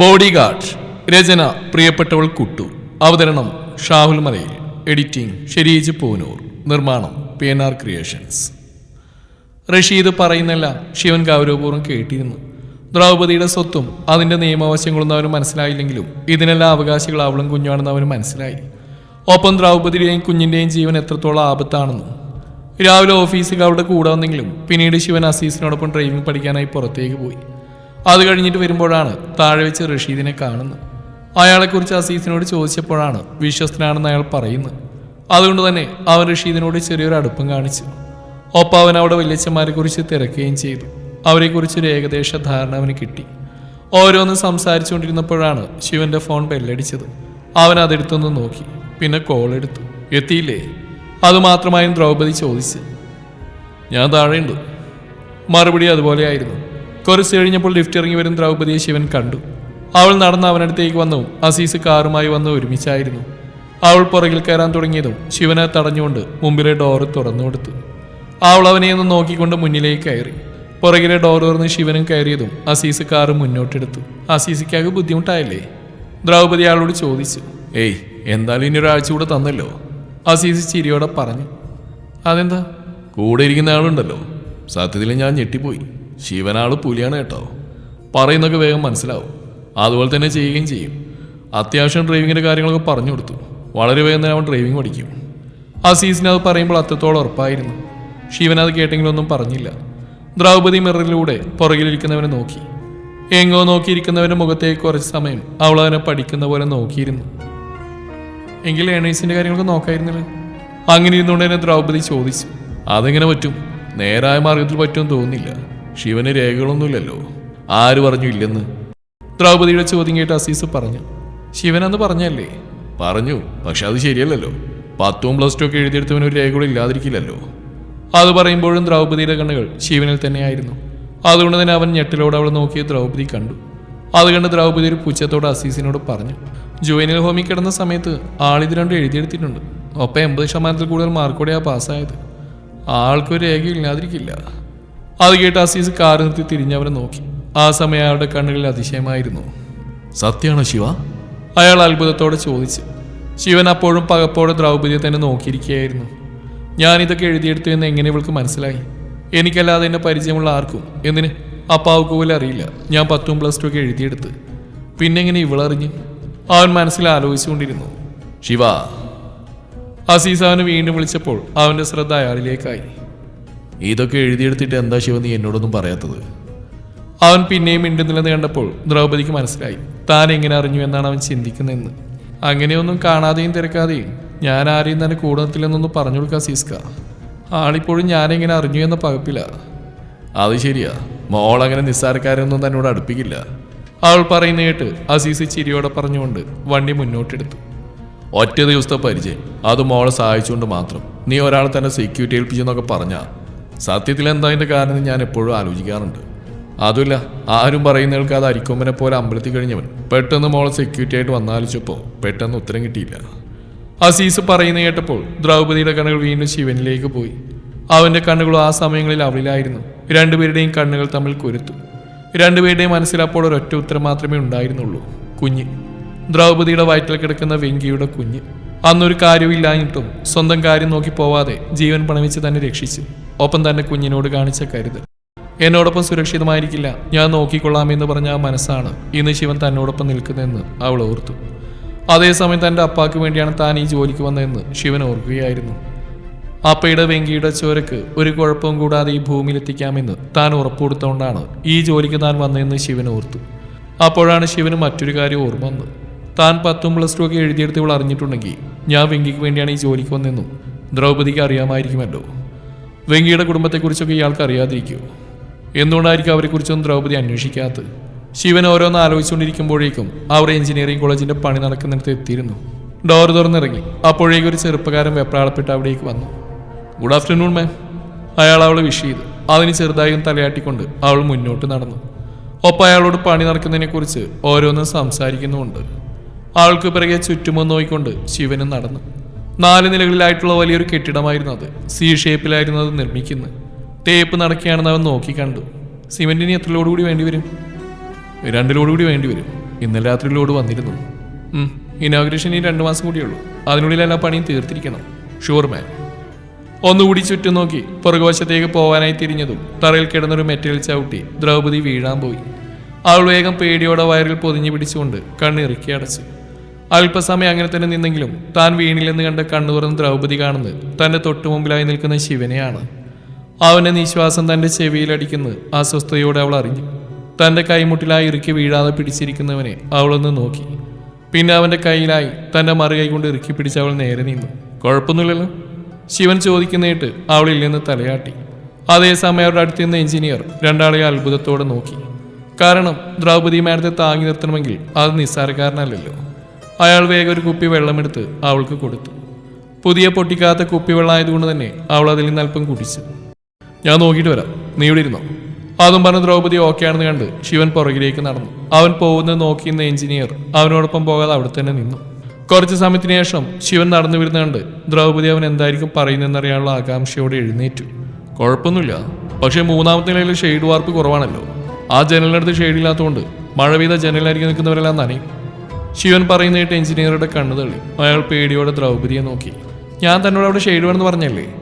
Body guard രചന പ്രിയപ്പെട്ടവൾ കുട്ടു. അവതരണം ഷാഹുൽ മലയിൽ. എഡിറ്റിംഗ് ഷെരീജ് പൂനൂർ. നിർമ്മാണം P N R creations. Rasheed പറയുന്നല്ല Shivan ഗൗരവപൂർവം കേട്ടിരുന്നു. ദ്രൗപദിയുടെ സ്വത്തും അതിന്റെ നിയമവശങ്ങളൊന്നും അവന് മനസ്സിലായില്ലെങ്കിലും ഇതിനെല്ലാം അവകാശികൾ അവളും കുഞ്ഞാണെന്ന് അവന് മനസ്സിലായി. ഒപ്പം ദ്രൗപദിയുടെയും കുഞ്ഞിന്റെയും ജീവൻ എത്രത്തോളം ആപത്താണെന്നും. രാവിലെ ഓഫീസിൽ അവളുടെ കൂടെ വന്നെങ്കിലും പിന്നീട് ശിവൻ അസീസിനോടൊപ്പം ഡ്രൈവിംഗ് പഠിക്കാനായി പുറത്തേക്ക് പോയി. അത് കഴിഞ്ഞിട്ട് വരുമ്പോഴാണ് താഴെ വെച്ച് റഷീദിനെ കാണുന്നത്. അയാളെക്കുറിച്ച് അസീസിനോട് ചോദിച്ചപ്പോഴാണ് വിശ്വസ്തനാണെന്ന് അയാൾ പറയുന്നത്. അതുകൊണ്ട് തന്നെ അവൻ റഷീദിനോട് ചെറിയൊരു അടുപ്പം കാണിച്ചു. ഒപ്പം അവൻ അവിടെ വല്യച്ഛന്മാരെ കുറിച്ച് തിരക്കുകയും ചെയ്തു. അവരെക്കുറിച്ച് ഒരു ഏകദേശ ധാരണ അവന് കിട്ടി. ഓരോന്ന് സംസാരിച്ചുകൊണ്ടിരുന്നപ്പോഴാണ് ശിവന്റെ ഫോൺ ബെല്ലടിച്ചത്. അവൻ അതെടുത്തൊന്ന് നോക്കി. പിന്നെ കോൾ എടുത്തു. എത്തിയില്ലേ? അതുമാത്രമായും ദ്രൗപദി ചോദിച്ച്. ഞാൻ താഴെയുണ്ട്. മറുപടി അതുപോലെയായിരുന്നു കുറച്ച് കഴിഞ്ഞപ്പോൾ ലിഫ്റ്റ് ഇറങ്ങി വരും ദ്രൗപതിയെ ശിവൻ കണ്ടു. അവൾ നടന്ന് അവനടുത്തേക്ക് വന്നു. അസീസ് കാറുമായി വന്ന് ഒരുമിച്ചായിരുന്നു. അവൾ പുറകിൽ കയറാൻ തുടങ്ങിയതും ശിവനെ തടഞ്ഞുകൊണ്ട് മുമ്പിലെ ഡോറ് തുറന്നു കൊടുത്തു. അവൾ അവനെ ഒന്ന് നോക്കിക്കൊണ്ട് മുന്നിലേക്ക് കയറി. പുറകിലെ ഡോർ തുറന്ന് ശിവനും കയറിയതും അസീസ് കാറ് മുന്നോട്ടെടുത്തു. അസീസിക്കാകെ ബുദ്ധിമുട്ടായല്ലേ? ദ്രൗപതി അയാളോട് ചോദിച്ചു. ഏയ് എന്തായാലും ഇനി ഒരാഴ്ച കൂടെ തന്നല്ലോ? അസീസ് ചിരിയോടെ പറഞ്ഞു. അതെന്താ? കൂടെ ഇരിക്കുന്ന ആളുണ്ടല്ലോ. സത്യത്തിൽ ഞാൻ ഞെട്ടിപ്പോയി. ശിവനാൾ പുലിയാണ് കേട്ടോ. പറയുന്നൊക്കെ വേഗം മനസ്സിലാവും. അതുപോലെ തന്നെ ചെയ്യുകയും ചെയ്യും. അത്യാവശ്യം ഡ്രൈവിങ്ങിന്റെ കാര്യങ്ങളൊക്കെ പറഞ്ഞു കൊടുത്തു. വളരെ വേഗം തന്നെ അവൻ ഡ്രൈവിംഗ് പഠിക്കും. ആ സീസണിൽ അത് പറയുമ്പോൾ അത്രത്തോളം ഉറപ്പായിരുന്നു. ശിവൻ അത് കേട്ടെങ്കിലൊന്നും പറഞ്ഞില്ല. ദ്രൗപദി മിററിലൂടെ പുറകിലിരിക്കുന്നവനെ നോക്കി. എങ്ങോ നോക്കിയിരിക്കുന്നവന്റെ മുഖത്തേക്ക് കുറച്ച് സമയം അവൾ അവനെ പഠിക്കുന്ന പോലെ നോക്കിയിരുന്നു. എങ്കിൽ ഏണേഴ്സിന്റെ കാര്യങ്ങളൊക്കെ നോക്കായിരുന്നില്ല? അങ്ങനെ ഇരുന്നുകൊണ്ട് തന്നെ ദ്രൗപദി ചോദിച്ചു. അതെങ്ങനെ പറ്റും? നേരായ മാർഗത്തിൽ പറ്റുമെന്ന് തോന്നുന്നില്ല. ശിവന് രേഖകളൊന്നുമില്ലല്ലോ. ആര് പറഞ്ഞു ഇല്ലെന്ന്? ദ്രൗപതിയുടെ ചോദ്യം കേട്ട് അസീസ് പറഞ്ഞു. ശിവനെന്ന് പറഞ്ഞല്ലേ? പറഞ്ഞു പക്ഷെ അത് ശരിയല്ലല്ലോ. പത്തും പ്ലസ് ടു ഒക്കെ എഴുതിയെടുത്തവന് ഒരു രേഖകൾ ഇല്ലാതിരിക്കില്ലല്ലോ. അത് പറയുമ്പോഴും ദ്രൗപതിയുടെ കണ്ണുകൾ ശിവനിൽ തന്നെയായിരുന്നു. അതുകൊണ്ട് തന്നെ അവൻ ഞെട്ടിലോട് അവൾ നോക്കിയ ദ്രൗപതി കണ്ടു. അത് കണ്ട് ദ്രൗപതി ഒരു പുച്ഛത്തോട് അസീസിനോട് പറഞ്ഞു ജോയിനിൽ ഹോമി കിടന്ന സമയത്ത് ആളിത് രണ്ടും എഴുതിയെടുത്തിട്ടുണ്ട്. ഒപ്പം എൺപത് ശതമാനത്തിൽ കൂടുതൽ മാർക്കോടെയാണ് പാസ്സായത് ആൾക്കൊരു രേഖ ഇല്ലാതിരിക്കില്ല. അത് കേട്ട് അസീസ് കാർ നിർത്തി തിരിഞ്ഞവനെ നോക്കി. ആ സമയം അയാളുടെ കണ്ണുകളിൽ അതിശയമായിരുന്നു. സത്യമാണോ ശിവ? അയാൾ അത്ഭുതത്തോടെ ചോദിച്ചു. ശിവൻ അപ്പോഴും പകപ്പോടെ ദ്രൗപദിയെ തന്നെ നോക്കിയിരിക്കുകയായിരുന്നു. ഞാനിതൊക്കെ എഴുതിയെടുത്തു എന്ന് എങ്ങനെ ഇവൾക്ക് മനസ്സിലായി? എനിക്കല്ലാതെ എന്നെ പരിചയമുള്ള ആർക്കും? എന്തിന്? അപ്പാവുക്ക് പോലും അറിയില്ല. ഞാൻ പത്തും പ്ലസ് ടു ഒക്കെ എഴുതിയെടുത്ത്. പിന്നെ എങ്ങനെ ഇവളറിഞ്ഞ്? അവൻ മനസ്സിൽ ആലോചിച്ചുകൊണ്ടിരുന്നു. ശിവ. അസീസ് അവനെ വീണ്ടും വിളിച്ചപ്പോൾ അവന്റെ ശ്രദ്ധ അയാളിലേക്കായി. ഇതൊക്കെ എഴുതിയെടുത്തിട്ട് എന്താ ശിവ നീ എന്നോടൊന്നും പറയാത്തത്? അവൻ പിന്നെയും മിണ്ടുന്നില്ലെന്ന് കണ്ടപ്പോൾ ദ്രൗപദിക്ക് മനസ്സിലായി. താൻ എങ്ങനെ അറിഞ്ഞു എന്നാണ് അവൻ ചിന്തിക്കുന്നതെന്ന്. അങ്ങനെയൊന്നും കാണാതെയും തിരക്കാതെയും ഞാൻ ആരെയും തന്നെ കൂടത്തില്ലെന്നൊന്ന് പറഞ്ഞു കൊടുക്കാം സീസ്ക. ആളിപ്പോഴും ഞാനെങ്ങനെ അറിഞ്ഞു എന്ന പകപ്പില്ല അത് ശരിയാ. മോൾ അങ്ങനെ നിസ്സാരക്കാരൊന്നും തന്നോട് അടുപ്പിക്കില്ല. അവൾ പറയുന്ന കേട്ട് അസീസ് ചിരിയോടെ പറഞ്ഞുകൊണ്ട് വണ്ടി മുന്നോട്ടെടുത്തു. ഒറ്റ ദിവസത്തെ പരിചയം. അത് മോളെ സഹായിച്ചുകൊണ്ട് മാത്രം. നീ ഒരാളെ തന്നെ സെക്യൂരിറ്റി ഏൽപ്പിച്ചെന്നൊക്കെ പറഞ്ഞാ. സത്യത്തിൽ എന്താ അതിന്റെ കാരണം ഞാൻ എപ്പോഴും ആലോചിക്കാറുണ്ട്. അതുമില്ല ആരും പറയുന്ന കേൾക്കാതെ അരിക്കൊമ്പനെ പോലെ അമ്പലത്തിൽ കഴിഞ്ഞവൻ. പെട്ടെന്ന് മോളെ സെക്യൂരിറ്റി ആയിട്ട് വന്നാലോചിച്ചപ്പോൾ പെട്ടെന്ന് ഉത്തരം കിട്ടിയില്ല. അസീസ് പറയുന്ന കേട്ടപ്പോൾ ദ്രൗപദിയുടെ കണ്ണുകൾ വീണ്ടും ശിവനിലേക്ക് പോയി. അവന്റെ കണ്ണുകൾ ആ സമയങ്ങളിൽ അവളിലായിരുന്നു. രണ്ടുപേരുടെയും കണ്ണുകൾ തമ്മിൽ കൊരുത്തു. രണ്ടുപേരുടെയും മനസ്സിൽ അപ്പോൾ ഒരൊറ്റ ഉത്തരം മാത്രമേ ഉണ്ടായിരുന്നുള്ളൂ. കുഞ്ഞ്. ദ്രൗപദിയുടെ വയറ്റിൽ കിടക്കുന്ന വെങ്കിയുടെ കുഞ്ഞ്. അന്നൊരു കാര്യമില്ലാഞ്ഞിട്ടും സ്വന്തം കാര്യം നോക്കി പോവാതെ ജീവൻ പണമിച്ച് തന്നെ രക്ഷിച്ചു. ഒപ്പം തന്നെ കുഞ്ഞിനോട് കാണിച്ച കരുതൽ എന്നോടൊപ്പം സുരക്ഷിതമായിരിക്കില്ല. ഞാൻ നോക്കിക്കൊള്ളാമെന്ന് പറഞ്ഞ ആ മനസ്സാണ് ഇന്ന് ശിവൻ തന്നോടൊപ്പം നിൽക്കുന്നതെന്ന് അവൾ ഓർത്തു. അതേസമയം തന്റെ അപ്പാക്ക് വേണ്ടിയാണ് താൻ ഈ ജോലിക്ക് വന്നതെന്ന് ശിവൻ ഓർക്കുകയായിരുന്നു. അപ്പയുടെ വെങ്കിയുടെ ചോരക്ക് ഒരു കുഴപ്പവും കൂടാതെ ഈ ഭൂമിയിലെത്തിക്കാമെന്ന് താൻ ഉറപ്പുകൊടുത്തുകൊണ്ടാണ് ഈ ജോലിക്ക് താൻ വന്നതെന്ന് ശിവൻ ഓർത്തു. അപ്പോഴാണ് ശിവന് മറ്റൊരു കാര്യം ഓർമ്മ വന്നത്. താൻ പത്തും പ്ലസ് ടു ഒക്കെ എഴുതിയെടുത്ത് ഇവൾ അറിഞ്ഞിട്ടുണ്ടെങ്കിൽ ഞാൻ വെങ്കിക്ക് വേണ്ടിയാണ് ഈ ജോലിക്ക് വന്നതെന്നും ദ്രൗപദിക്ക് അറിയാമായിരിക്കുമല്ലോ. വെങ്കിയുടെ കുടുംബത്തെക്കുറിച്ചൊക്കെ ഇയാൾക്ക് അറിയാതിരിക്കുമോ എന്തുകൊണ്ടായിരിക്കും അവരെക്കുറിച്ചൊന്നും ദ്രൗപദി അന്വേഷിക്കാത്തത്? ശിവൻ ഓരോന്ന് ആലോചിച്ചുകൊണ്ടിരിക്കുമ്പോഴേക്കും അവർ എഞ്ചിനീയറിംഗ് കോളേജിന്റെ പണി നടക്കുന്നിടത്ത് എത്തിയിരുന്നു. ഡോർ തുറന്നിറങ്ങി. അപ്പോഴേക്കും ഒരു ചെറുപ്പക്കാരൻ വെപ്രാളപ്പെട്ട് അവിടേക്ക് വന്നു. Good afternoon ma'am. അയാൾ അവളെ വിഷ് ചെയ്തു. അതിന് ചെറുതായും തലയാട്ടിക്കൊണ്ട് അവൾ മുന്നോട്ട് നടന്നു. ഒപ്പം അയാളോട് പണി നടക്കുന്നതിനെക്കുറിച്ച് ഓരോന്നും സംസാരിക്കുന്നുമുണ്ട്. ആൾക്ക് പിറകെ ചുറ്റുമോ നോയിക്കൊണ്ട് ശിവനും നടന്നു. നാല് നിലകളിലായിട്ടുള്ള വലിയൊരു കെട്ടിടമായിരുന്നു അത്. സി ഷേപ്പിലായിരുന്നു അത് നിർമ്മിക്കുന്നത്. തേപ്പ് നടക്കുകയാണെന്ന് അവൻ നോക്കി കണ്ടു. സിമെന്റിന് എത്ര ലോഡ് കൂടി വേണ്ടി വരും? രണ്ട് ലോഡ് കൂടി വേണ്ടി വരും. ഇന്നലെ രാത്രി ലോഡ് വന്നിരുന്നു. ഇനോഗ്രേഷൻ ഈ രണ്ട് മാസം കൂടിയേ ഉള്ളൂ. അതിനുള്ളിൽ എല്ലാ പണിയും തീർത്തിരിക്കണം. ഷുവർ മാൻ ഒന്നുകൂടി ചുറ്റും നോക്കി. പുറകുവശത്തേക്ക് പോകാനായി തിരിഞ്ഞതും തറയിൽ കിടന്നൊരു മെറ്റൽ ചവിട്ടി ദ്രൗപദി വീഴാൻ പോയി. അവൾ വേഗം പേടിയോടെ വയറിൽ പൊതിഞ്ഞു പിടിച്ചുകൊണ്ട് കണ്ണിറുക്കി അടച്ചു. അല്പസമയം അങ്ങനെ തന്നെ നിന്നെങ്കിലും താൻ വീണില്ലെന്ന് കണ്ട കണ്ണു തുറന്ന് ദ്രൗപദി കാണുന്നത് തന്റെ തൊട്ടുമുമ്പിലായി നിൽക്കുന്ന ശിവനെയാണ്. അവന്റെ നിശ്വാസം തന്റെ ചെവിയിലടിക്കുന്നത് അസ്വസ്ഥതയോടെ അവൾ അറിഞ്ഞു. തന്റെ കൈമുട്ടിലായി ഇറുക്കി വീഴാതെ പിടിച്ചിരിക്കുന്നവനെ അവളൊന്ന് നോക്കി. പിന്നെ അവന്റെ കയ്യിലായി തന്റെ മറുകൈ കൊണ്ട് ഇറുക്കി പിടിച്ച് അവൾ നേരെ നിന്നു. കുഴപ്പമൊന്നുമില്ലല്ലോ? ശിവൻ ചോദിക്കുന്നേട്ട് അവളില്ലെന്ന് തലയാട്ടി. അതേസമയം അവരുടെ അടുത്ത് നിന്ന് എഞ്ചിനീയർ രണ്ടാളെ അത്ഭുതത്തോടെ നോക്കി. കാരണം ദ്രൗപദി മാഡത്തെ താങ്ങി നിർത്തണമെങ്കിൽ അത് നിസ്സാരക്കാരനല്ലല്ലോ. അയാൾ വേഗം ഒരു കുപ്പി വെള്ളമെടുത്ത് അവൾക്ക് കൊടുത്തു. പുതിയ പൊട്ടിക്കാത്ത കുപ്പി വെള്ളമായതുകൊണ്ട് തന്നെ അവൾ അതിൽ നിന്ന് അല്പം കുടിച്ചു. ഞാൻ നോക്കിയിട്ട് വരാം. നീ ഇവിടെ ഇരുന്നോ? അതും പറഞ്ഞ് ദ്രൗപദി ആണെന്ന് കണ്ട് ശിവൻ പുറകിലേക്ക് നടന്നു. അവൻ പോകുന്നത് നോക്കിയിരുന്ന എഞ്ചിനീയർ അവനോടൊപ്പം പോകാതെ അവിടെ തന്നെ നിന്നു. കുറച്ച് സമയത്തിന് ശേഷം ശിവൻ നടന്നു വരുന്ന കണ്ട് ദ്രൗപദി അവൻ എന്തായിരിക്കും പറയുന്നതെന്നറിയാനുള്ള ആകാംക്ഷയോടെ എഴുന്നേറ്റു. കുഴപ്പമൊന്നുമില്ല. പക്ഷേ മൂന്നാമത്തെ നിലയിൽ ഷെയ്ഡ് വാർപ്പ് കുറവാണല്ലോ. ആ ജനലിനടുത്ത് ഷെയ്ഡില്ലാത്തതുകൊണ്ട് മഴ പെയ്ത ജനലായിരിക്കും നിൽക്കുന്നവരെല്ലാം നനയും. ശിവൻ പറയുന്നതായിട്ട് എഞ്ചിനീയറുടെ കണ്ണു തള്ളി. അയാൾ പേടിയോടെ ദ്രൗപതിയെ നോക്കി. ഞാൻ തന്നോട് അവിടെ ഷെയ്ഡ് വേണമെന്ന് പറഞ്ഞല്ലേ?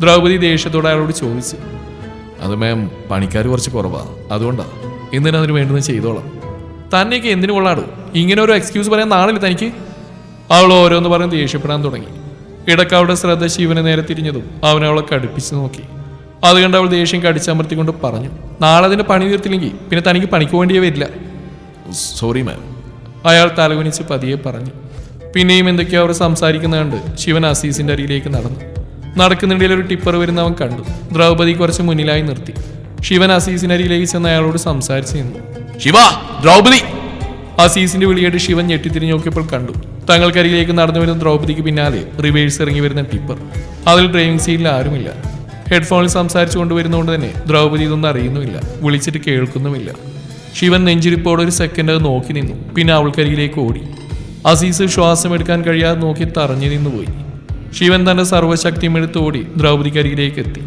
ദ്രൗപതി ദേഷ്യത്തോടെ അയാളോട് ചോദിച്ചു. അത് മാം പണിക്കാർ കുറച്ച് കുറവാ. അതുകൊണ്ടാ. എന്തിനാ അതിന് വേണ്ടുന്നത് ചെയ്തോളാം. തന്നെയൊക്കെ എന്തിനു കൊള്ളാടോ? ഇങ്ങനെ ഒരു എക്സ്ക്യൂസ് പറയാൻ നാളില്ല തനിക്ക്. അവൾ ഓരോന്ന് പറഞ്ഞ് ദേഷ്യപ്പെടാൻ തുടങ്ങി. ഇടയ്ക്ക് അവളുടെ ശ്രദ്ധ ശിവനെ നേരെ തിരിഞ്ഞതും അവൻ അവളെ കടുപ്പിച്ച് നോക്കി. അത് കണ്ട് അവൾ ദേഷ്യം കടിച്ചമർത്തിക്കൊണ്ട് പറഞ്ഞു. നാളെ അതിന്റെ പണി തീർത്തില്ലെങ്കിൽ പിന്നെ തനിക്ക് പണിക്ക് വേണ്ടിയേ വരില്ല. സോറി മാം അയാൾ തലകുനിച്ച് പതിയെ പറഞ്ഞു. പിന്നെയും എന്തൊക്കെയോ അവർ സംസാരിക്കുന്ന കണ്ട് ശിവൻ അസീസിന്റെ അരിയിലേക്ക് നടന്നു. നടക്കുന്നിടയിൽ ഒരു ടിപ്പർ വരുന്നവൻ കണ്ടു. ദ്രൗപദി കുറച്ച് മുന്നിലായി നിർത്തി. ശിവൻ അസീസിന്റെ അരിയിലേക്ക് ചെന്ന് അയാളോട് സംസാരിച്ചു നിന്നു. ശിവ ദ്രൗപദി! അസീസിന്റെ വിളിയായിട്ട് ശിവൻ ഞെട്ടിത്തിരി നോക്കിയപ്പോൾ കണ്ടു. തങ്ങൾക്കരികിലേക്ക് നടന്നു വരുന്ന ദ്രൗപദിക്ക് പിന്നാലെ റിവേഴ്സ് ഇറങ്ങി വരുന്ന ടിപ്പർ. അതിൽ ഡ്രൈവിംഗ് സീറ്റിൽ ആരുമില്ല. ഹെഡ്ഫോണിൽ സംസാരിച്ചു കൊണ്ടുവരുന്നതുകൊണ്ട് തന്നെ ദ്രൗപദി ഇതൊന്നും അറിയുന്നുമില്ല. വിളിച്ചിട്ട് കേൾക്കുന്നുമില്ല. ശിവൻ നെഞ്ചിരിപ്പോടെ ഒരു സെക്കൻഡ് അത് നോക്കി നിന്നു. പിന്നെ അവൾക്കരികിലേക്ക് ഓടി. അസീസ് ശ്വാസമെടുക്കാൻ കഴിയാതെ നോക്കി തറഞ്ഞു നിന്നുപോയി ശിവൻ തന്റെ സർവശക്തിയും എടുത്ത് ഓടി ദ്രൗപദിക്കരികിലേക്ക് എത്തി.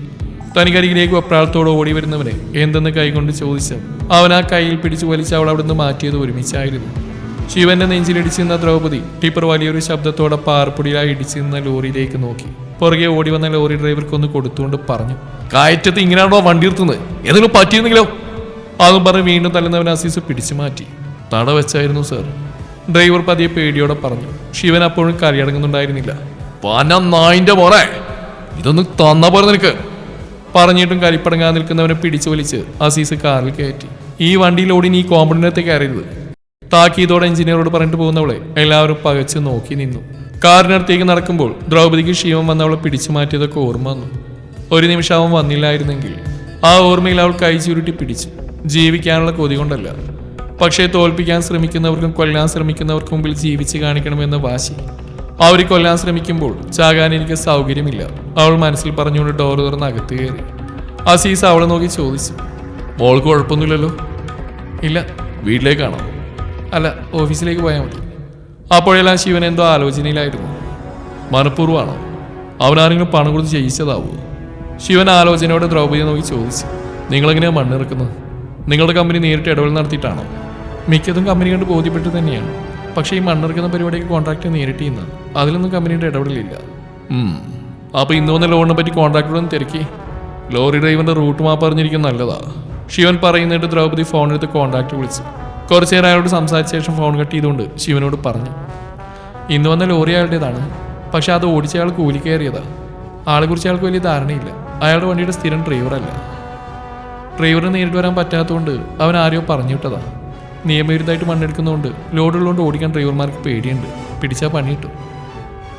തനിക്കരികിലേക്ക് വെപ്രാളത്തോടെ ഓടി വരുന്നവനെ എന്തെന്ന് കൈകൊണ്ട് ചോദിച്ചു അവൻ ആ കയ്യിൽ പിടിച്ചു വലിച്ച് അവൾ അവിടുന്ന് മാറ്റിയത് ഒരുമിച്ചായിരുന്നു. ശിവന്റെ നെഞ്ചിലിടിച്ചു നിന്ന ദ്രൗപദി ടിപ്പർ വലിയൊരു ശബ്ദത്തോടെ പാർപ്പൊടിയിലായി ഇടിച്ചു നിന്ന ലോറിയിലേക്ക് നോക്കി. പുറകെ ഓടി വന്ന ലോറി ഡ്രൈവർക്കൊന്ന് കൊടുത്തുകൊണ്ട് പറഞ്ഞു കയറ്റത്ത് ഇങ്ങനെയാണോ വണ്ടി നിർത്തുന്നത്? എന്തെങ്കിലും പറ്റിയിരുന്നെങ്കിലോ? അതും പറഞ്ഞ് വീണ്ടും തല്ലുന്നവൻ അസീസ് പിടിച്ചു മാറ്റി. തട വെച്ചായിരുന്നു സർ. ഡ്രൈവർ പതിയെ പേടിയോടെ പറഞ്ഞു ശിവൻ അപ്പോഴും കരയടങ്ങുന്നുണ്ടായിരുന്നില്ല പന നായിന്റെ മോറെ ഇതൊന്ന് തന്ന പോലെ നിനക്ക്. പറഞ്ഞിട്ടും കരിപ്പടങ്ങാൻ നിൽക്കുന്നവനെ പിടിച്ചു വലിച്ച് അസീസ് കാറിൽ കയറ്റി. ഈ വണ്ടിയിലോടി നീ കോമ്പൗണ്ടിനകത്ത് കയറരുത്. താക്കീതോടെ എഞ്ചിനീയറോട് പറഞ്ഞിട്ട് പോകുന്നവളെ എല്ലാവരും പകച്ച് നോക്കി നിന്നു. കാറിനടുത്തേക്ക് നടക്കുമ്പോൾ ദ്രൗപദിക്ക് ക്ഷീമം വന്നവളെ പിടിച്ചു മാറ്റിയതൊക്കെ ഓർമ്മ വന്നു. ഒരു നിമിഷം അവൻ വന്നില്ലായിരുന്നെങ്കിൽ ആ ഓർമ്മയിൽ അവൾ കൈ ചുരുട്ടി പിടിച്ചു. ജീവിക്കാനുള്ള കൊതി കൊണ്ടല്ല. പക്ഷേ തോൽപ്പിക്കാൻ ശ്രമിക്കുന്നവർക്കും കൊല്ലാൻ ശ്രമിക്കുന്നവർക്കും മുമ്പിൽ ജീവിച്ച് കാണിക്കണമെന്ന വാശി. അവർ കൊല്ലാൻ ശ്രമിക്കുമ്പോൾ ചാകാൻ എനിക്ക് സൗകര്യമില്ല. അവൾ മനസ്സിൽ പറഞ്ഞുകൊണ്ട് ഡോർ തുറന്ന് അകത്ത് കയറി. അസീസ് അവളെ നോക്കി ചോദിച്ചു മോൾക്ക് കുഴപ്പമൊന്നുമില്ലല്ലോ? ഇല്ല. വീട്ടിലേക്കാണോ? അല്ല ഓഫീസിലേക്ക് പോയാൽ മതി. അപ്പോഴെല്ലാം ശിവൻ എന്തോ ആലോചനയിലായിരുന്നു. മനഃപൂർവമാണോ? അവനാരെങ്കിലും പണം കൊടുത്ത് ചെയ്യിച്ചതാവോ ശിവൻ ആലോചനയോടെ ദ്രൗപദിയെ നോക്കി ചോദിച്ചു നിങ്ങളെങ്ങനെയാണ് മണ്ണിറക്കുന്നത്? നിങ്ങളുടെ കമ്പനി നേരിട്ട് ഇടപെടൽ നടത്തിയിട്ടാണോ? മിക്കതും കമ്പനി കണ്ട് ബോധ്യപ്പെട്ട് തന്നെയാണ്. പക്ഷേ ഈ മണ്ണിറക്കുന്ന പരിപാടിക്ക് കോൺട്രാക്ട് നേരിട്ട് ഇന്ന് അതിലൊന്നും കമ്പനിയുടെ ഇടപെടലില്ല. അപ്പോൾ അപ്പൊ ഇന്ന് വന്ന ലോണിനെ പറ്റി കോൺട്രാക്ടറൊന്നും തിരക്കി. ലോറി ഡ്രൈവറിന്റെ റൂട്ട് മാപ്പ് അറിഞ്ഞിരിക്കുന്നത് നല്ലതാ. ശിവൻ പറയുന്നിട്ട് ദ്രൗപദി ഫോണെടുത്ത് കോൺടാക്ട് വിളിച്ചു. കുറച്ചു നേരം അയാളോട് സംസാരിച്ച ശേഷം ഫോൺ കട്ട് ചെയ്തുകൊണ്ട് ശിവനോട് പറഞ്ഞു. ഇന്ന് വന്ന ലോറി അയാളുടേതാണ്. പക്ഷെ അത് ഓടിച്ച അയാൾ കൂലി കയറിയതാ. ആളെ കുറിച്ച് അയാൾക്ക് വലിയ ധാരണയില്ല. അയാളുടെ വണ്ടിയുടെ സ്ഥിരം ഡ്രൈവറല്ല ഡ്രൈവറിന് നേരിട്ട് വരാൻ പറ്റാത്തതുകൊണ്ട് അവൻ ആരെയോ പറഞ്ഞു വിട്ടതാ. നിയമവിരുദ്ധമായിട്ട് മണ്ണെടുക്കുന്നതുകൊണ്ട് ലോഡുള്ളതുകൊണ്ട് ഓടിക്കാൻ ഡ്രൈവർമാർക്ക് പേടിയുണ്ട്. പിടിച്ചാൽ പണി കിട്ടും.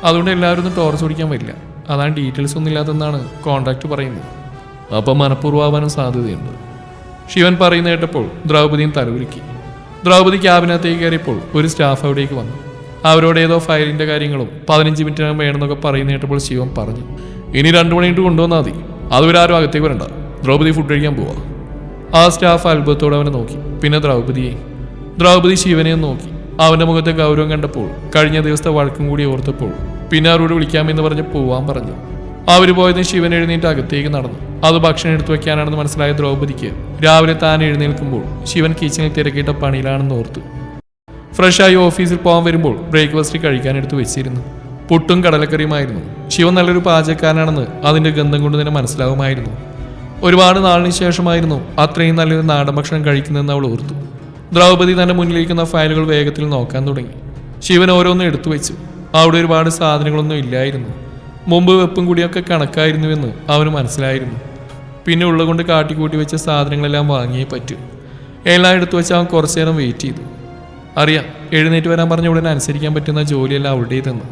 അതുകൊണ്ട് എല്ലാവരും ഒന്നും ടോർച്ച് ഓടിക്കാൻ വരില്ല. അതാണ് ഡീറ്റെയിൽസ് ഒന്നും ഇല്ലാതെന്നാണ് കോൺട്രാക്ട് പറയുന്നത്. അപ്പം മനഃപൂർവമാവാനും സാധ്യതയുണ്ട്. ശിവൻ പറയുന്ന കേട്ടപ്പോൾ ദ്രൗപദിയും തലവുരുക്കി ദ്രൗപദി ക്യാബിനകത്തേക്ക് കയറിയപ്പോൾ ഒരു സ്റ്റാഫ് അവിടേക്ക് വന്നു. അവരോട് ഏതോ ഫയലിന്റെ കാര്യങ്ങളും പതിനഞ്ച് മിനിറ്റിനകം വേണമെന്നൊക്കെ പറയുന്ന കേട്ടപ്പോൾ ശിവൻ പറഞ്ഞു ഇനി രണ്ടു മണിയിട്ട് കൊണ്ടുവന്നാൽ മതി. അതുവരെ ആരും അകത്തേക്ക് വരണ്ട. ദ്രൗപദി ഫുഡ് കഴിക്കാൻ പോവാ. ആ സ്റ്റാഫ് അത്ഭുതത്തോടെ അവനെ നോക്കി. പിന്നെ ദ്രൗപദിയെ ദ്രൗപദി ശിവനെയും നോക്കി. അവന്റെ മുഖത്തെ ഗൗരവം കണ്ടപ്പോൾ കഴിഞ്ഞ ദിവസത്തെ വഴക്കും കൂടി ഓർത്തപ്പോൾ പിന്നെ അവരോട് വിളിക്കാമെന്ന് പറഞ്ഞ് പോവാൻ പറഞ്ഞു. അവർ പോയതിന് ശിവൻ എഴുന്നേറ്റ് അകത്തേക്ക് നടന്നു. അത് ഭക്ഷണം എടുത്തു വെക്കാനാണെന്ന് മനസ്സിലായ ദ്രൗപദിക്ക് രാവിലെ താൻ എഴുന്നേൽക്കുമ്പോൾ ശിവൻ കിച്ചണിൽ തിരക്കിയിട്ട പണിയിലാണെന്ന് ഓർത്തു. ഫ്രഷായി ഓഫീസിൽ പോകാൻ വരുമ്പോൾ ബ്രേക്ക്ഫാസ്റ്റ് കഴിക്കാൻ എടുത്തു വെച്ചിരുന്നു. പുട്ടും കടലക്കറിയുമായിരുന്നു. ശിവൻ നല്ലൊരു പാചകക്കാരനാണെന്ന് അതിന്റെ ഗന്ധം കൊണ്ട് തന്നെ മനസ്സിലാവുമായിരുന്നു. ഒരുപാട് നാളിന് ശേഷമായിരുന്നു അത്രയും നല്ലൊരു നാടൻ ഭക്ഷണം കഴിക്കുന്നതെന്ന് അവൾ ഓർത്തു. ദ്രൗപദി തന്റെ മുന്നിലിരിക്കുന്ന ഫയലുകൾ വേഗത്തിൽ നോക്കാൻ തുടങ്ങി. ശിവൻ ഓരോന്നും എടുത്തു വെച്ചു അവിടെ ഒരുപാട് സാധനങ്ങളൊന്നും ഇല്ലായിരുന്നു. മുമ്പ് വെപ്പും കൂടിയൊക്കെ കണക്കായിരുന്നുവെന്ന് അവന് മനസ്സിലായിരുന്നു. പിന്നെ ഉള്ളുകൊണ്ട് കാട്ടിക്കൂട്ടി വെച്ച സാധനങ്ങളെല്ലാം വാങ്ങിയേ പറ്റൂ. എല്ലാം എടുത്തു വെച്ച് അവൻ കുറച്ചു നേരം വെയിറ്റ് ചെയ്തു. അറിയാം എഴുന്നേറ്റ് വരാൻ പറഞ്ഞ ഉടനെ അനുസരിക്കാൻ പറ്റുന്ന ജോലിയല്ല അവളുടേതെന്ന്.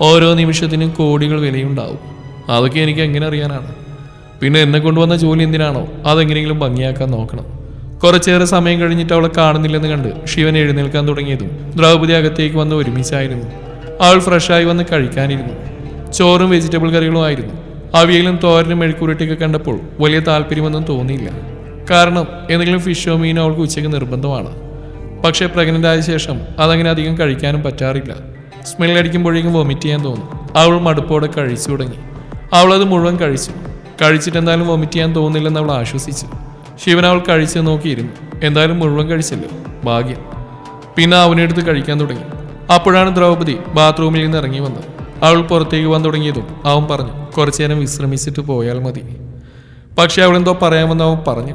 ഓരോ നിമിഷത്തിനും കോടികൾ വിലയുണ്ടാവും. അതൊക്കെ എനിക്ക് എങ്ങനെ അറിയാനാണ്? പിന്നെ എന്നെ കൊണ്ടുവന്ന ജോലി എന്തിനാണോ? അതെങ്ങനെയെങ്കിലും ഭംഗിയാക്കാൻ നോക്കണം. കുറച്ചേറെ സമയം കഴിഞ്ഞിട്ട് അവളെ കാണുന്നില്ലെന്ന് കണ്ട് ശിവൻ എഴുന്നേൽക്കാൻ തുടങ്ങിയതും ദ്രൗപദി അകത്തേക്ക് വന്ന് ഒരുമിച്ചായിരുന്നു. അവൾ ഫ്രഷായി വന്ന് കഴിക്കാനിരുന്നു. ചോറും വെജിറ്റബിൾ കറികളും ആയിരുന്നു. അവിയലും തോരനും മെഴുക്കുരുട്ടിയൊക്കെ കണ്ടപ്പോൾ വലിയ താല്പര്യമൊന്നും തോന്നിയില്ല. കാരണം എന്തെങ്കിലും ഫിഷോ മീനോ അവൾക്ക് ഉച്ചയ്ക്ക് നിർബന്ധമാണ്. പക്ഷേ പ്രഗ്നന്റ് ആയ ശേഷം അതങ്ങനെ അധികം കഴിക്കാനും പറ്റാറില്ല. സ്മെല്ലടിക്കുമ്പോഴേക്കും വൊമിറ്റ് ചെയ്യാൻ തോന്നും. അവൾ മടുപ്പോടെ കഴിച്ചു തുടങ്ങി. അവളത് മുഴുവൻ കഴിച്ചു. കഴിച്ചിട്ട് എന്തായാലും വൊമിറ്റ് ചെയ്യാൻ തോന്നില്ലെന്ന് അവൾ ആശ്വസിച്ചു. ശിവൻ അവൾ കഴിച്ച് നോക്കിയിരുന്നു. എന്തായാലും മുഴുവൻ കഴിച്ചല്ലോ. ഭാഗ്യം. പിന്നെ അവനെടുത്ത് കഴിക്കാൻ തുടങ്ങി. അപ്പോഴാണ് ദ്രൗപദി ബാത്റൂമിൽ നിന്ന് ഇറങ്ങി വന്നത്. അവൾ പുറത്തേക്ക് വന്നു തുടങ്ങിയതും അവൻ പറഞ്ഞു കുറച്ചു നേരം വിശ്രമിച്ചിട്ട് പോയാൽ മതി. പക്ഷെ അവളെന്തോ പറയാമെന്ന് അവൻ പറഞ്ഞു.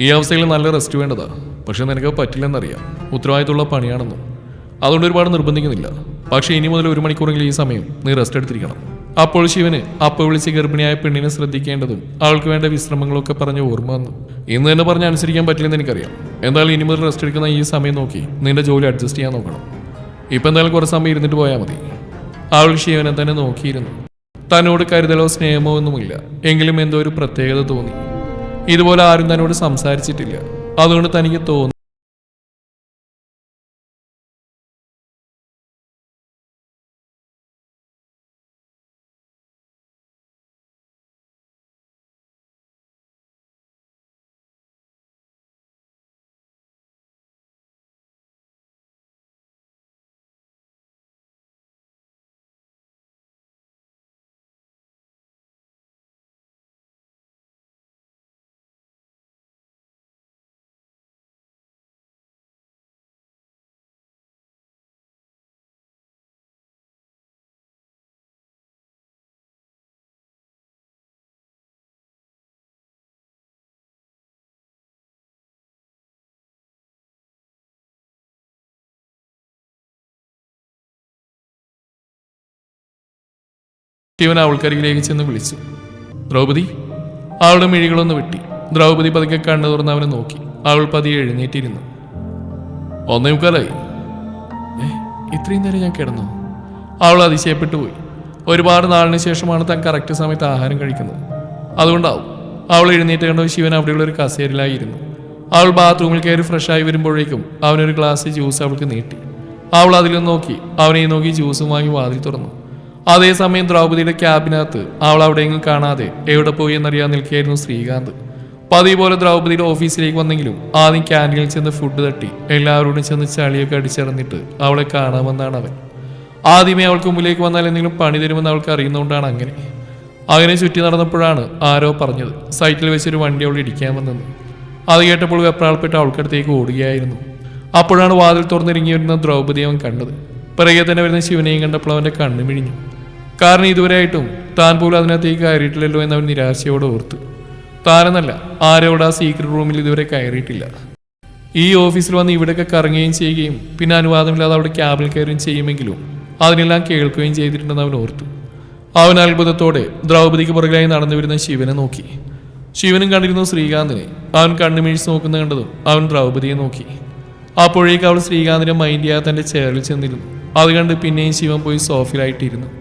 ഈ അവസ്ഥയിൽ നല്ല റെസ്റ്റ് വേണ്ടതാ. പക്ഷെ നിനക്ക് പറ്റില്ലെന്നറിയാം. ഉത്തരവാദിത്തമുള്ള പണിയാണെന്നും. അതുകൊണ്ട് ഒരുപാട് നിർബന്ധിക്കുന്നില്ല. പക്ഷേ ഇനി മുതൽ ഒരു മണിക്കൂറെങ്കിലും ഈ സമയം നീ റെസ്റ്റ് എടുത്തിരിക്കണം. അപ്പോൾ ശിവന് അപ്പ വിളിച്ച് ഗർഭിണിയായ പെണ്ണിനെ ശ്രദ്ധിക്കേണ്ടതും അവൾക്ക് വേണ്ട വിശ്രമങ്ങളൊക്കെ പറഞ്ഞ് ഓർമ്മ വന്നു. ഇന്ന് തന്നെ പറഞ്ഞ് അനുസരിക്കാൻ പറ്റില്ലെന്ന് എനിക്കറിയാം. എന്തായാലും ഇനി മുതൽ റെസ്റ്റ് എടുക്കുന്ന ഈ സമയം നോക്കി നിന്റെ ജോലി അഡ്ജസ്റ്റ് ചെയ്യാൻ നോക്കണം. ഇപ്പം എന്തായാലും കുറച്ച് സമയം ഇരുന്നിട്ട് പോയാൽ മതി. അവൾ ശിവനെ തന്നെ നോക്കിയിരുന്നു. തന്നോട് കരുതലോ സ്നേഹമോ ഒന്നുമില്ല. എങ്കിലും എന്തോ ഒരു പ്രത്യേകത തോന്നി. ഇതുപോലെ ആരും തന്നോട് സംസാരിച്ചിട്ടില്ല. അതുകൊണ്ട് തനിക്ക് തോന്നി ശിവൻ അവൾക്കരികിലേക്ക് ചെന്ന് വിളിച്ചു. ദ്രൗപദി അവളുടെ മിഴികളൊന്ന് വെട്ടി. ദ്രൗപദി പതുക്കെ കണ്ണു തുറന്ന് അവനെ നോക്കി. അവൾ പതിയെ എഴുന്നേറ്റിരുന്നു. ഒന്നേ മുക്കാലായി. ഇത്രയും നേരം ഞാൻ കിടന്നു? അവൾ അതിശയപ്പെട്ടു പോയി. ഒരുപാട് നാളിന് ശേഷമാണ് താൻ കറക്റ്റ് സമയത്ത് ആഹാരം കഴിക്കുന്നത്. അതുകൊണ്ടാവും അവൾ എഴുന്നേറ്റ് കണ്ടോ ശിവൻ അവിടെയുള്ള ഒരു കസേരയിലായിരുന്നു. അവൾ ബാത്റൂമിൽ കയറി ഫ്രഷായി വരുമ്പോഴേക്കും അവനൊരു ഗ്ലാസ് ജ്യൂസ് അവൾക്ക് നീട്ടി. അവൾ അതിലും നോക്കി. അവനെ നോക്കി ജ്യൂസും വാങ്ങി വാതിൽ തുറന്നു. അതേസമയം ദ്രൗപതിയുടെ ക്യാബിനകത്ത് അവൾ അവിടെയെങ്കിലും കാണാതെ എവിടെ പോയി എന്നറിയാൻ നിൽക്കുകയായിരുന്നു ശ്രീകാന്ത്. പതിവ് പോലെ ദ്രൗപതിയുടെ ഓഫീസിലേക്ക് വന്നെങ്കിലും ആദ്യം ക്യാന്റീനിൽ ചെന്ന് ഫുഡ് തട്ടി എല്ലാവരോടും ചെന്ന് ചളിയൊക്കെ അടിച്ചിറന്നിട്ട് അവളെ കാണാമെന്നാണ് അവൻ. ആദ്യമേ അവൾക്ക് മുമ്പിലേക്ക് വന്നാൽ എന്തെങ്കിലും പണി തരുമെന്ന് അവൾക്ക് അറിയുന്നതുകൊണ്ടാണ് അങ്ങനെ. അങ്ങനെ ചുറ്റി നടന്നപ്പോഴാണ് ആരോ പറഞ്ഞത് സൈറ്റിൽ വെച്ചൊരു വണ്ടി അവൾ ഇടിക്കാൻ വന്നത് അത് കേട്ടപ്പോൾ വെപ്രാൾപ്പെട്ട് അവൾക്കടുത്തേക്ക് ഓടുകയായിരുന്നു. അപ്പോഴാണ് വാതിൽ തുറന്നിറങ്ങി വരുന്ന ദ്രൗപദി അവൻ കണ്ടത്. പിറകെ തന്നെ വരുന്ന ശിവനെയും കണ്ടപ്പോൾ അവന്റെ കണ്ണു മിഴിഞ്ഞു കാരണം ഇതുവരെയായിട്ടും താൻ പോലും അതിനകത്തേക്ക് കയറിയിട്ടില്ലല്ലോ എന്ന് അവൻ നിരാശയോടെ ഓർത്ത്. താനെന്നല്ല ആരോട് ആ സീക്രട്ട് റൂമിൽ ഇതുവരെ കയറിയിട്ടില്ല. ഈ ഓഫീസിൽ വന്ന് ഇവിടെയൊക്കെ കറങ്ങുകയും ചെയ്യുകയും പിന്നെ അനുവാദമില്ലാതെ അവിടെ ക്യാബിൽ കയറുകയും ചെയ്യുമെങ്കിലും അതിനെല്ലാം കേൾക്കുകയും ചെയ്തിട്ടുണ്ടെന്ന് അവൻ ഓർത്തു. അവൻ അത്ഭുതത്തോടെ ദ്രൗപദിക്ക് പുറകിലായി നടന്നു വരുന്ന ശിവനെ നോക്കി. ശിവനും കണ്ടിരുന്നു ശ്രീകാന്തിനെ. അവൻ കണ്ണുമീഴ്ച നോക്കുന്ന കണ്ടതും അവൻ ദ്രൗപദിയെ നോക്കി. അപ്പോഴേക്ക് അവൾ ശ്രീകാന്തിനെ മൈൻഡ് ചെയ്യാതെ തന്റെ ചേറിൽ ചെന്നിരുന്നു. അത് കണ്ട് പിന്നെയും ശിവൻ പോയി സോഫയിലായിട്ടിരുന്നു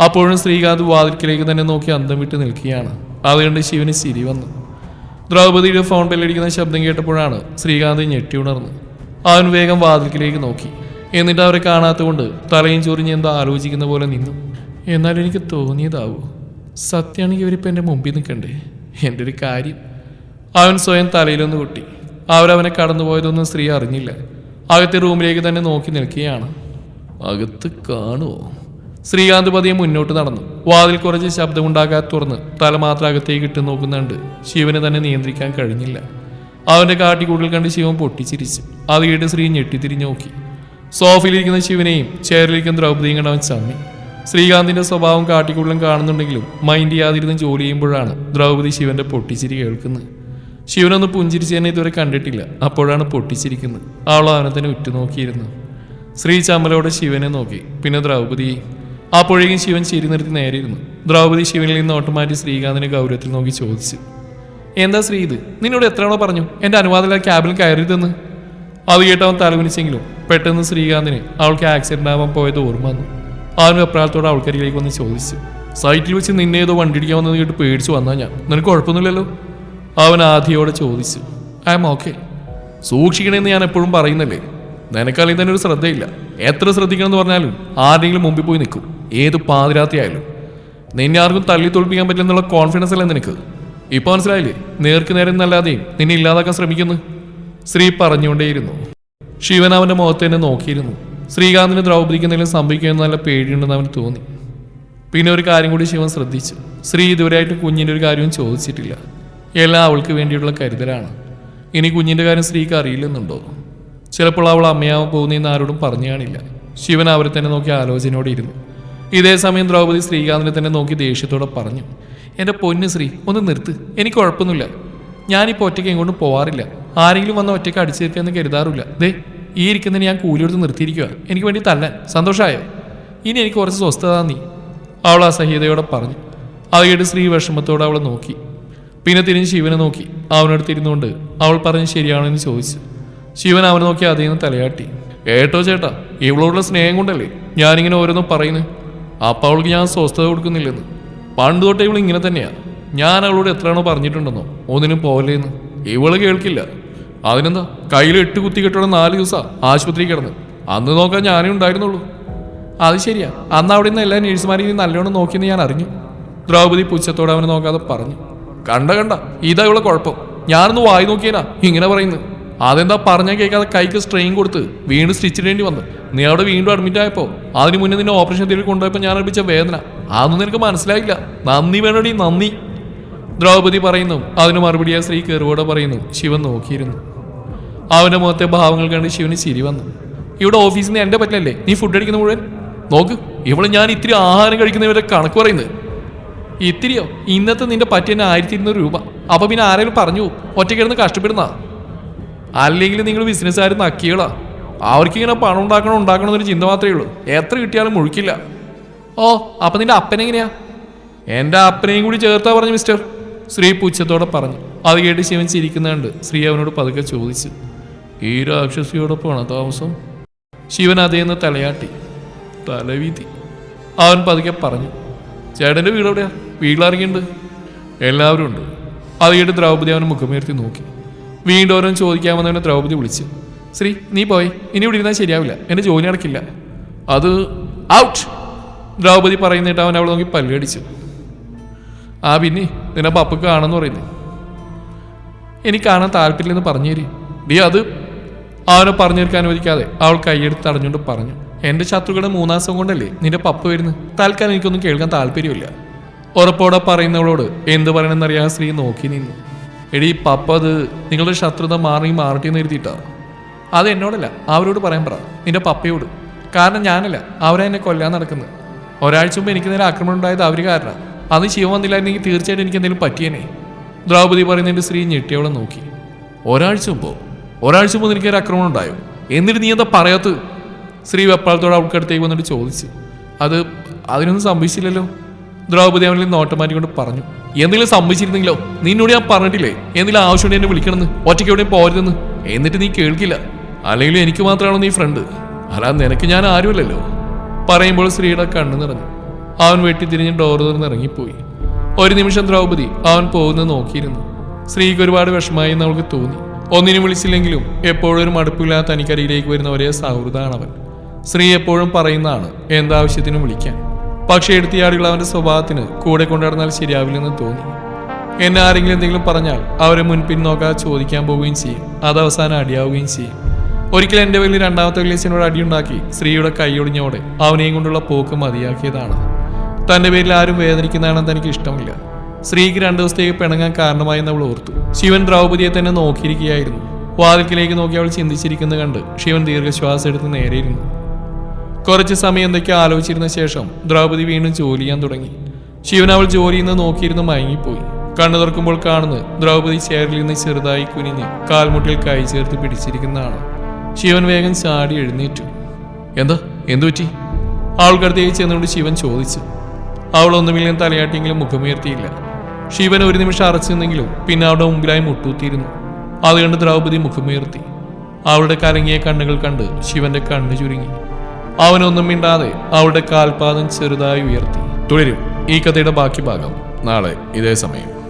അപ്പോഴും ശ്രീകാന്ത് വാതിൽക്കിലേക്ക് തന്നെ നോക്കി അന്തം വിട്ട് നിൽക്കുകയാണ്. അതുകൊണ്ട് കണ്ട് ശിവന് ചിരി വന്നു. ദ്രൗപതിയുടെ ഫോൺ ബെല്ലടിക്കുന്ന ശബ്ദം കേട്ടപ്പോഴാണ് ശ്രീകാന്ത് ഞെട്ടി ഉണർന്ന്. അവൻ വേഗം വാതിൽക്കിലേക്ക് നോക്കി. എന്നിട്ട് അവരെ കാണാത്തതുകൊണ്ട് തലയും ചൊറിഞ്ഞ് എന്തോ ആലോചിക്കുന്ന പോലെ നിന്നു. എന്നാൽ എനിക്ക് തോന്നിയതാവൂ. സത്യമാണെങ്കിൽ ഇവരിപ്പോൾ എന്റെ മുമ്പിൽ നിൽക്കണ്ടേ? എന്റെ ഒരു കാര്യം. അവൻ സ്വയം തലയിലൊന്ന് കൊട്ടി. അവരവനെ കടന്നുപോയതൊന്നും സ്ത്രീ അറിഞ്ഞില്ല. അകത്തെ റൂമിലേക്ക് തന്നെ നോക്കി നിൽക്കുകയാണ്. അകത്ത് കാണുമോ ശ്രീകാന്ത് പതിയെ മുന്നോട്ട് നടന്നു. വാതിൽ കുറച്ച് ശബ്ദമുണ്ടാകാതെ തുറന്ന് തല മാത്രം അകത്തേക്ക് ഇട്ട് നോക്കുന്നുണ്ട്. ശിവന് തന്നെ നിയന്ത്രിക്കാൻ കഴിഞ്ഞില്ല. അവന്റെ കാട്ടിക്കൂട്ടിൽ കണ്ട് ശിവൻ പൊട്ടിച്ചിരിച്ചു. അത് കേട്ട് ശ്രീ ഞെട്ടിത്തിരിഞ്ഞു നോക്കി സോഫയിലിരിക്കുന്ന ശിവനെയും ചേരിലിരിക്കുന്ന ദ്രൗപദിയും കണ്ടവൻ ചമ്മി. ശ്രീകാന്തിന്റെ സ്വഭാവം കാട്ടിക്കൂടലും കാണുന്നുണ്ടെങ്കിലും മൈൻഡ് ചെയ്യാതിരുന്ന് ജോലി ചെയ്യുമ്പോഴാണ് ദ്രൗപദി ശിവന്റെ പൊട്ടിച്ചിരി കേൾക്കുന്നത്. ശിവനൊന്ന് പുഞ്ചിരിച്ച് തന്നെ ഇതുവരെ കണ്ടിട്ടില്ല. അപ്പോഴാണ് പൊട്ടിച്ചിരിക്കുന്നത്. അവൾ അവനെ തന്നെ ഉറ്റുനോക്കിയിരുന്നു. ശ്രീ ചമ്മലോടെ ശിവനെ നോക്കി. പിന്നെ ദ്രൗപദിയെ അപ്പോഴേക്കും ശിവൻ ചിരി നിർത്തി നേരെ ഇരുന്നു. ദ്രൗപദി ശിവനിൽ നിന്ന് ഓട്ടോമാറ്റിക് മാറ്റി ശ്രീകാന്തിനെ ഗൗരവത്തിൽ നോക്കി ചോദിച്ചു. എന്താ ശ്രീ ഇത്? നിന്നോട് എത്രയാണോ പറഞ്ഞു? എന്റെ അനുവാദമില്ല ക്യാബിൽ കയറിയതെന്ന് അത് കേട്ടവൻ തലകുനിച്ചെങ്കിലും പെട്ടെന്ന് ശ്രീകാന്തിന് അവൾക്ക് ആക്സിഡന്റ് ആവാൻ പോയത് ഓർമ്മ വന്നു. അവൻ വെപ്രാളത്തോടെ അവൾക്കരികിലേക്ക് വന്ന് ചോദിച്ചു. സൈറ്റിൽ വെച്ച് നിന്നെ ഏതോ വണ്ടി ഇടിക്കാൻ വന്നത് കേട്ട് പേടിച്ചു വന്നാ ഞാൻ. നിനക്ക് കുഴപ്പമൊന്നുമില്ലല്ലോ? അവൻ ആധിയോടെ ചോദിച്ചു. I'm okay. സൂക്ഷിക്കണമെന്ന് ഞാൻ എപ്പോഴും പറയുന്നല്ലേ? നിനക്കല്ലെങ്കിൽ തന്നെ ഒരു ശ്രദ്ധയില്ല. എത്ര ശ്രദ്ധിക്കണം എന്ന് പറഞ്ഞാലും ആരെങ്കിലും മുമ്പിൽ പോയി നിൽക്കും. ഏത് പാതിരാത്രി ആയാലും. നിന്നെ ആർക്കും തള്ളി തോൽപ്പിക്കാൻ പറ്റില്ലെന്നുള്ള കോൺഫിഡൻസ് അല്ലേ നിനക്ക്? ഇപ്പൊ മനസ്സിലായില്ലേ? നേർക്ക് നേരെ എന്നല്ലാതെയും നിന്നെ ഇല്ലാതാക്കാൻ ശ്രമിക്കുന്നു. ശ്രീ പറഞ്ഞുകൊണ്ടേയിരുന്നു. ശിവൻ അവന്റെ മുഖത്ത് തന്നെ നോക്കിയിരുന്നു. ശ്രീകാന്തിന് ദ്രൗപദിക്ക് എന്തെങ്കിലും സംഭവിക്കുമെന്ന് നല്ല പേടിയുണ്ടെന്ന് അവന് തോന്നി. പിന്നെ ഒരു കാര്യം കൂടി ശിവൻ ശ്രദ്ധിച്ചു. ശ്രീ ഇതുവരെയായിട്ട് കുഞ്ഞിന്റെ ഒരു കാര്യവും ചോദിച്ചിട്ടില്ല. എല്ലാം അവൾക്ക് വേണ്ടിയുള്ള കരുതലാണ്. ഇനി കുഞ്ഞിന്റെ കാര്യം സ്ത്രീക്ക് അറിയില്ലെന്നുണ്ടോ? ചിലപ്പോൾ അവൾ അമ്മയാവാൻ പോകുന്നതെന്ന് ആരോടും പറഞ്ഞു കാണില്ല. ശിവൻ അവരെ തന്നെ നോക്കി ആലോചനയോടെ ഇരുന്നു. ഇതേ സമയം ദ്രൗപദി ശ്രീകാന്തിനെ തന്നെ നോക്കി ദേഷ്യത്തോടെ പറഞ്ഞു എന്റെ പൊന്ന് ശ്രീ ഒന്ന് നിർത്ത്. എനിക്ക് കുഴപ്പമൊന്നുമില്ല. ഞാനിപ്പോൾ ഒറ്റയ്ക്ക് എങ്ങോട്ടും പോവാറില്ല. ആരെങ്കിലും വന്ന ഒറ്റയ്ക്ക് അടിച്ചു കരുതാറില്ല. ദേ ഈ ഇരിക്കുന്നതിന് ഞാൻ കൂലിയെടുത്ത് നിർത്തിയിരിക്കുക എനിക്ക് വേണ്ടി തല്ലാൻ സന്തോഷമായോ ഇനി എനിക്ക് കുറച്ച് സ്വസ്ഥത നീ. അവൾ അസഹ്യതയോടെ പറഞ്ഞു. അത് കേട്ട് ശ്രീ വിഷമത്തോടെ അവളെ നോക്കി. പിന്നെ തിരിഞ്ഞ് ശിവനെ നോക്കി. അവനോട് ഇരുന്നുകൊണ്ട് അവൾ പറഞ്ഞ് ശരിയാണോ എന്ന് ചോദിച്ചു. ശിവൻ അവനെ നോക്കി അതിൽ നിന്ന് തലയാട്ടി. ഏട്ടോ ചേട്ടാ ഇവളോടുള്ള സ്നേഹം കൊണ്ടല്ലേ ഞാനിങ്ങനെ ഓരോന്നും പറയുന്നു? അപ്പം അവൾക്ക് ഞാൻ സ്വസ്ഥത കൊടുക്കുന്നില്ലെന്ന്. പണ്ട് തൊട്ടേ ഇവൾ ഇങ്ങനെ തന്നെയാണ് ഞാൻ അവളോട് എത്രയാണോ പറഞ്ഞിട്ടുണ്ടെന്നോ? ഒന്നിനും പോവല്ലേന്ന്. ഇവൾ കേൾക്കില്ല. അതിനെന്താ? കയ്യിൽ എട്ട് കുത്തി കെട്ടോടെ നാല് ദിവസം ആശുപത്രി കിടന്ന്. അന്ന് നോക്കാൻ ഞാനേ ഉണ്ടായിരുന്നുള്ളൂ. അത് ശരിയാ. അന്ന് അവിടെ നിന്ന് എല്ലാ നേഴ്സുമാരെയും നല്ലോണം നോക്കിയെന്ന് ഞാൻ അറിഞ്ഞു. ദ്രൗപദി പുച്ഛത്തോടെ അവനെ നോക്കാതെ പറഞ്ഞു. കണ്ട കണ്ട. ഇതാ ഇവളെ കുഴപ്പം. ഞാനൊന്ന് വായി നോക്കിയനാ ഇങ്ങനെ പറയുന്നു അതെന്താ പറഞ്ഞാൽ കേൾക്കാതെ കൈക്ക് സ്ട്രെയിൻ കൊടുത്ത് വീണ്ടും സ്റ്റിച്ച് ഇടേണ്ടി വന്നു. നീ അവിടെ വീണ്ടും അഡ്മിറ്റ് ആയപ്പോൾ അതിന് മുന്നേ നിന്നെ ഓപ്പറേഷൻ തീരെ കൊണ്ടുപോയപ്പോൾ ഞാൻ അർപ്പിച്ച വേദന. അതൊന്നും നിനക്ക് മനസ്സിലായില്ല. നന്ദി വേണടി നന്ദി. ദ്രൗപദി പറയുന്നു അതിന് മറുപടിയായി സ്ത്രീ കെറുവോടെ പറയുന്നു ശിവൻ നോക്കിയിരുന്നു. അവന്റെ മുഖത്തെ ഭാവങ്ങൾ കണ്ട് ശിവന് ചിരി വന്നു. ഇവിടെ ഓഫീസിൽ നിന്ന് എന്റെ പറ്റില്ലല്ലേ? നീ ഫുഡ് അടിക്കുന്ന മുഴുവൻ? നോക്ക് ഇവിടെ ഞാൻ ഇത്തിരി ആഹാരം കഴിക്കുന്നവരെ കണക്ക് പറയുന്നത്. ഇത്തിരിയോ? ഇന്നത്തെ നിന്റെ പറ്റി തന്നെ ആയിരത്തി ഇരുന്നൂറ് രൂപ. അപ്പൊ പിന്നെ ആരെങ്കിലും പറഞ്ഞു ഒറ്റയ്ക്കിടന്ന് കഷ്ടപ്പെടുന്ന? അല്ലെങ്കിൽ നിങ്ങൾ ബിസിനസ്സുകാർ നക്കികളാ. അവർക്കിങ്ങനെ പണം ഉണ്ടാക്കണം ഉണ്ടാക്കണം എന്നൊരു ചിന്ത മാത്രമേ ഉള്ളൂ. എത്ര കിട്ടിയാലും മുഴുക്കില്ല. ഓ അപ്പം നിന്റെ അപ്പനെങ്ങനെയാ എന്റെ അപ്പനെയും കൂടി ചേർത്താ പറഞ്ഞു മിസ്റ്റർ ശ്രീ പുച്ഛത്തോടെ പറഞ്ഞു. അത് കേട്ട് ശിവൻ ചിരിക്കുന്നുണ്ട്. ശ്രീ അവനോട് പതുക്കെ ചോദിച്ചു. ഈ രാക്ഷസിയോടൊപ്പമാണ് താമസം ശിവൻ അതേന്ന് തലയാട്ടി. തലവീതി. അവൻ പതുക്കെ പറഞ്ഞു. ചേട്ടന്റെ വീട് എവിടെയാ? വീട്ടിലിറങ്ങിയിട്ടുണ്ട് എല്ലാവരും ഉണ്ട്. അത് കേട്ട് ദ്രൗപദി അവൻ മുഖമേർത്തി നോക്കി. വീണ്ടും ഓരോന്ന് ചോദിക്കാൻ വന്നവനെ ദ്രൗപദി വിളിച്ചു ശ്രീ നീ പോയി. ഇനി ഇവിടെ ഇരുന്നാൽ ശരിയാവില്ല. എന്റെ ജോലി നടക്കില്ല. അത് ഔട്ട് ദ്രൗപദി പറയുന്നിട്ട് അവൻ അവളെ നോക്കി പല്ലടിച്ചു ആ പിന്നെ നിന്നെ പപ്പക്ക് കാണുമെന്ന് പറയുന്നു. എനിക്ക് കാണാൻ താല്പര്യമില്ലെന്ന് പറഞ്ഞു തരി ഡി അത് അവനെ പറഞ്ഞു തീർക്കാൻ അനുവദിക്കാതെ അവൾ കൈയെടുത്ത് തടഞ്ഞുകൊണ്ട് പറഞ്ഞു. എന്റെ ശത്രുക്കളുടെ മൂന്നാം ദിവസം കൊണ്ടല്ലേ നിന്റെ പപ്പ വരുന്നു? തൽക്കാലം എനിക്കൊന്നും കേൾക്കാൻ താല്പര്യമില്ല. ഉറപ്പോടെ പറയുന്നവളോട് എന്ത് പറയണമെന്നറിയാൻ സ്ത്രീ നോക്കി നിന്നു. എടി പപ്പ അത് നിങ്ങളുടെ ശത്രുത മാറി മാറട്ടി നിർത്തിയിട്ടാ അത് എന്നോടല്ല അവരോട് പറയാൻ പറ. നിന്റെ പപ്പയോട്. കാരണം ഞാനല്ല അവരെ എന്നെ കൊല്ലാൻ നടക്കുന്നത്. ഒരാഴ്ച മുമ്പ് എനിക്ക് നേരെ ആക്രമണം ഉണ്ടായത് അവർ കാരണം. അത് ശിവം വന്നില്ലായിരുന്നെങ്കിൽ തീർച്ചയായിട്ടും എനിക്ക് എന്തെങ്കിലും പറ്റിയേനെ. ദ്രൗപദി പറയുന്നതിന്റെ സ്ത്രീ ഞെട്ടിയവളെ നോക്കി. ഒരാഴ്ച മുമ്പോ? ഒരാഴ്ച മുമ്പ് എനിക്ക് ഒരു ആക്രമണം ഉണ്ടായോ? എന്നിട്ട് നീ എന്താ പറയാത്തത്? സ്ത്രീ വെപ്പാളത്തോട് അവൾക്കടുത്തേക്ക് വന്നിട്ട് ചോദിച്ചു. അത് അതിനൊന്നും സംഭവിച്ചില്ലല്ലോ. ദ്രൗപദി അവനിൽ നോട്ടമാരി കൊണ്ട് പറഞ്ഞു എന്തെങ്കിലും സംഭവിച്ചിരുന്നെങ്കിലോ? നിന്നോട് ഞാൻ പറഞ്ഞിട്ടില്ലേ? എന്തെങ്കിലും ആവശ്യമുണ്ട് എന്നെ വിളിക്കണമെന്ന്? ഒറ്റയ്ക്ക് എവിടെയും പോരുതെന്ന് എന്നിട്ട് നീ കേൾക്കില്ല. അല്ലെങ്കിൽ എനിക്ക് മാത്രമാണോ നീ ഫ്രണ്ട് അല്ല നിനക്ക് ഞാൻ ആരുമല്ലല്ലോ? പറയുമ്പോൾ സ്ത്രീയുടെ കണ്ണു നിറഞ്ഞു. അവൻ വെട്ടി തിരിഞ്ഞ് ഡോർ തുറന്ന് ഇറങ്ങിപ്പോയി. ഒരു നിമിഷം ദ്രൗപദി അവൻ പോകുന്നത് നോക്കിയിരുന്നു. സ്ത്രീക്ക് ഒരുപാട് വിഷമായി എന്ന് അവൾക്ക് തോന്നി. ഒന്നിനും വിളിച്ചില്ലെങ്കിലും എപ്പോഴും ഒരു മടുപ്പില്ലാത്ത തനിക്കരിയിലേക്ക് വരുന്ന ഒരേ സൗഹൃദമാണ് അവൻ സ്ത്രീ എപ്പോഴും പറയുന്നതാണ് എന്താവശ്യത്തിനും വിളിക്കാൻ? പക്ഷേ എടുത്തിയാടുകൾ അവന്റെ സ്വഭാവത്തിന് കൂടെ കൊണ്ടുനടന്നാൽ ശരിയാവില്ലെന്ന് തോന്നി. എന്നെ ആരെങ്കിലും എന്തെങ്കിലും പറഞ്ഞാൽ അവരെ മുൻപിൻ നോക്കാതെ ചോദിക്കാൻ പോവുകയും ചെയ്യും. അത് അവസാനം അടിയാവുകയും ചെയ്യും. ഒരിക്കൽ എന്റെ വലിയ രണ്ടാമത്തെ വലിയച്ഛനോട് അടിയുണ്ടാക്കി സ്ത്രീയുടെ കൈയൊടിഞ്ഞോടെ അവനെയും കൊണ്ടുള്ള പോക്ക് മതിയാക്കിയതാണ്. തന്റെ പേരിൽ ആരും വേദനിക്കുന്നതാണെന്ന് തനിക്ക് ഇഷ്ടമില്ല. സ്ത്രീക്ക് രണ്ടു ദിവസത്തേക്ക് പിണങ്ങാൻ കാരണമായി അവൾ ഓർത്തു. ശിവൻ ദ്രൗപതിയെ തന്നെ നോക്കിയിരിക്കുകയായിരുന്നു. വാതിൽക്കിലേക്ക് നോക്കി അവൾ ചിന്തിച്ചിരിക്കുന്നത് കണ്ട് ശിവൻ ദീർഘശ്വാസം എടുത്ത് നേരെയിരുന്നു കുറച്ച് സമയം എന്തൊക്കെ ആലോചിച്ചിരുന്ന ശേഷം ദ്രൗപദി വീണ്ടും ജോലി ചെയ്യാൻ തുടങ്ങി. ശിവൻ അവൾ ജോലിയിൽ നിന്ന് നോക്കിയിരുന്ന് മയങ്ങിപ്പോയി. കണ്ണു തുറക്കുമ്പോൾ കാണുന്നത് ദ്രൗപദി ചേറിൽ നിന്ന് ചെറുതായി കുനിഞ്ഞ് കാൽമുട്ടിൽ കൈ ചേർത്ത് പിടിച്ചിരിക്കുന്നതാണ്. ശിവൻ വേഗം ചാടി എഴുന്നേറ്റു. എന്താ? എന്തു പറ്റി? അവൾക്കടുത്തേക്ക് ചെന്നുകൊണ്ട് ശിവൻ ചോദിച്ചു. അവൾ ഒന്നുമില്ലെന്ന് തലയാട്ടിയെങ്കിലും മുഖമുയർത്തിയില്ല. ശിവൻ ഒരു നിമിഷം അറച്ചിരുന്നെങ്കിലും പിന്നെ അവളുടെ മുമ്പിലായി മുട്ടൂത്തിയിരുന്നു അത് കണ്ട് ദ്രൗപദി മുഖമുയർത്തി. അവളുടെ കലങ്ങിയ കണ്ണുകൾ കണ്ട് ശിവന്റെ കണ്ണു ചുരുങ്ങി. അവനൊന്നും മിണ്ടാതെ അവളുടെ കാൽപാദം ചെറുതായി ഉയർത്തി. തുടരും ഈ കഥയുടെ ബാക്കി ഭാഗം നാളെ ഇതേ സമയം.